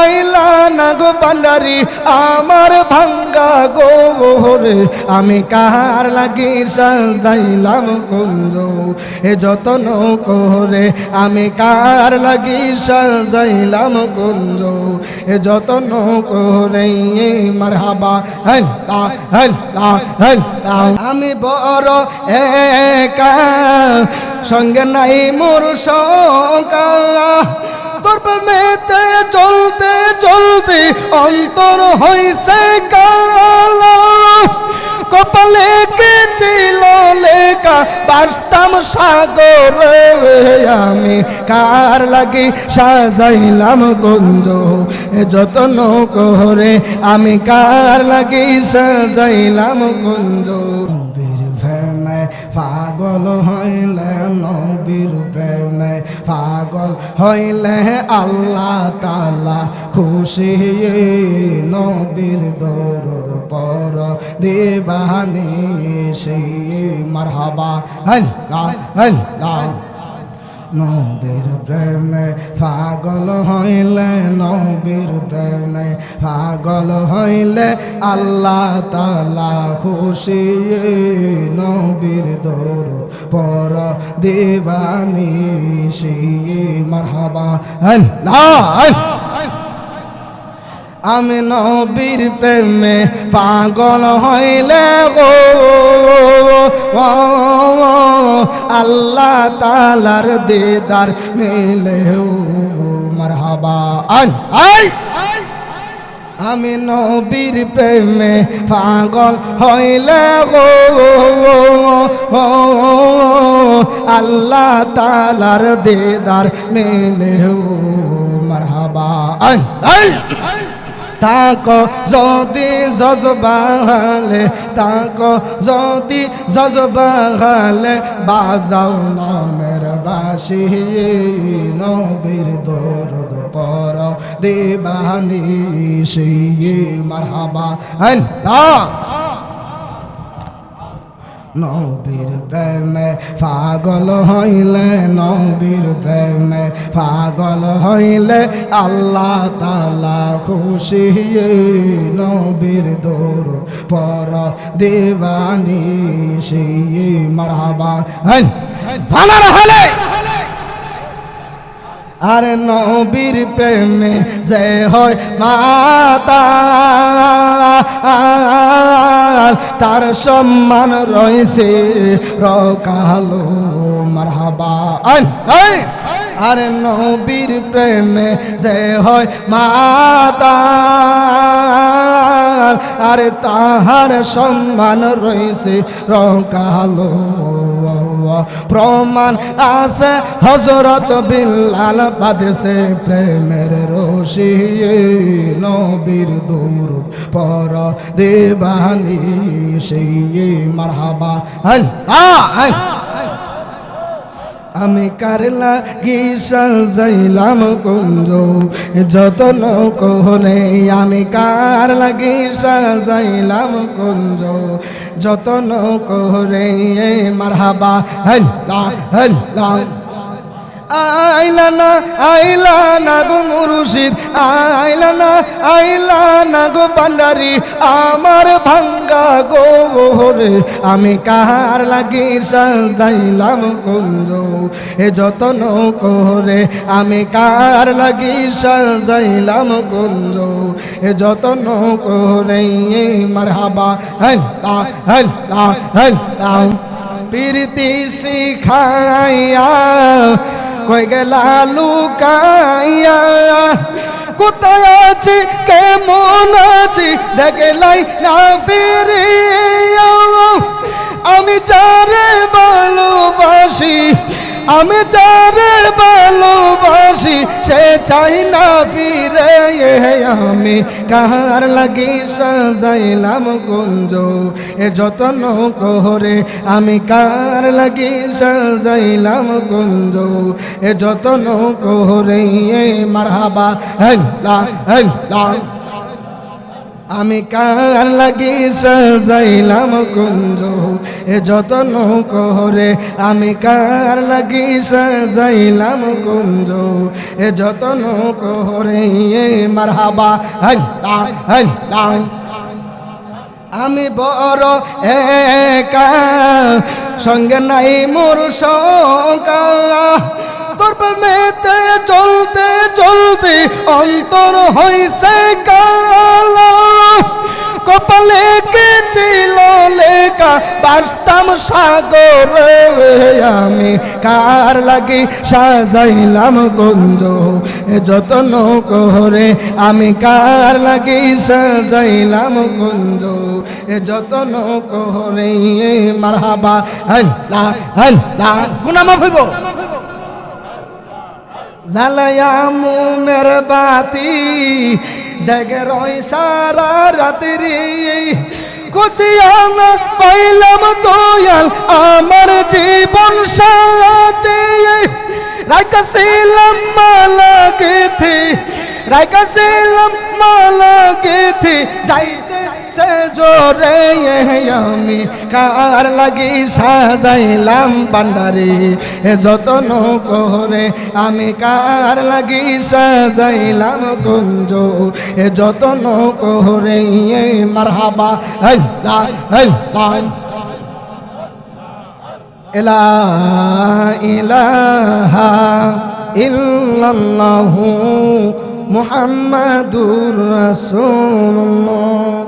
আইলা না গো পান্ডারি, আমার ভাঙ্গা গোরে আমি কার লাগি সাজাইলাম কুঞ্জ? এ যতন করে আমি কার লাগি সাজাইলাম কুঞ্জ? এ যতন করে মারহাবা হল্লা হল্লা হল্লা আমি বড় একা, সঙ্গে নাই মোর সকা তোর প্রেমেতে চলতে চলতে অন্তর হইছে কালো। কপালে কে সাগরে আমি কার লাগি সাজাইলাম গঞ্জ? যতন করে আমি কার লাগি সাজাইলাম গঞ্জ? পাগল হইলে নবীর প্রেমে পাগল হইলে আল্লাহ তালা খুশি নবীর দৌর পর দেবানি সেই মারহাবা। হন হন নবীর প্রেমে পাগল হইলে নবীর প্রেমে পাগল হইলে আল্লাহ তালা খুশি নবীর দৌর পর দেবানি সেই মারহাবা আমি নবীর প্রেমে পাগল হইলে গো আল্লাহ তালার দিদার মিলে মারহাবা। আন, আই, আমি নবীর প্রেমে পাগল হইলে গো। আল্লাহ তালার দিদার মিলে মারহাবা। আন, আই তাক যদি জজবালে তাক যদি জজবালে বাজাও নামের বাসি, নবীর দরদ পর দেবানি সেই মারহাবা। আল্লাহ নবীর প্রেমে পাগল হইলে, নবীর প্রেমে পাগল হইলে আল্লাহ তালা খুশি। নবীর দৌর পর দেবানি, সেই মারাবা হন ভালো হলে! আর নবীর প্রেমে যে হয় মাতা তার সম্মান রয়েছে রকালো মারহাবা আর নবীর প্রেমে যে হয় মাতা আর তাহার সম্মান রয়েছে রকালো প্রমাণ আছে হজরত বিল্লাল বাদেশে প্রেমের রশি নবীর দূর পর দেবানি সেই মারহাবা। হল আমি কারলা গিসা যাইলাম কুঞ্জ? যতন কোহনে আমি কার লাগি সাজাইলাম কুঞ্জ? যতন করে মারহাবা। হল্লা হল্লা। আইলা না আইলা না গো মুর্শিদ আইলা না আইলা না গো পান্ডারি আমার ভাঙ্গা গো রে আমি কাহার লাগি সাজাইলাম কুঞ্জ? এ যতন করে আমি কার লাগি সাজাইলাম কুঞ্জ? এ যতন করে মারহাবা হল্লা হল্লা হল্লা প্রীতি শিখাইয়া কই গেলা লুকাইয়া? কোথায় আছি? কেমন আছি? দেখলাই না ফিরিয়া আমি যারে ভালোবাসি আমি যারে ভালোবাসি, সে চাই না ফিরে আমি কাহার লাগি সাজাইলাম কুঞ্জ এ যতন করে আমি কার লাগি সাজাইলাম কুঞ্জ এ যতন করে মারহাবা, হল্লা হল্লা। আমি কার লাগি সাজাইলাম কুঞ্জ, এ যতন করে। আমি কার লাগি সাজাইলাম কুঞ্জ, এ যতন করে। এ মারহাবা আল্লাহ আল্লাহ আমি বড় একা, সঙ্গে নাই মোর সকা তোর প্রেমেতে চলতে চলতে অন্তর হইছে কালা। কপালে কে ছিল লেখা, বাসতাম সাগরে, আমি কার লাগি সাজাইলাম গঞ্জ? এ যতন করে আমি কার লাগি সাজাইলাম গঞ্জ? যতন করে মারহাবা আল্লাহ গুনাহ মাফ হইব। জ্বালায়া মুনের বাতি জেগে রই সারা রাত্রি কুচিয়ানা পাইলাম দয়াল আমার জীবন সাথে। রাইকাছিলাম মালা গেথে রাইকাছিলাম মালা গেথে যাইতে সে জোরে আমি, কার লাগি সাজাইলাম পান্ডারে এ যতন করে আমি কার লাগি সাজাইলাম কুঞ্জ এ যতন করে মারহাবা আল্লাহ আল্লাহ ইলা ইলাহা ইল্লাল্লাহু মুহাম্মাদুর রাসূলুল্লাহ।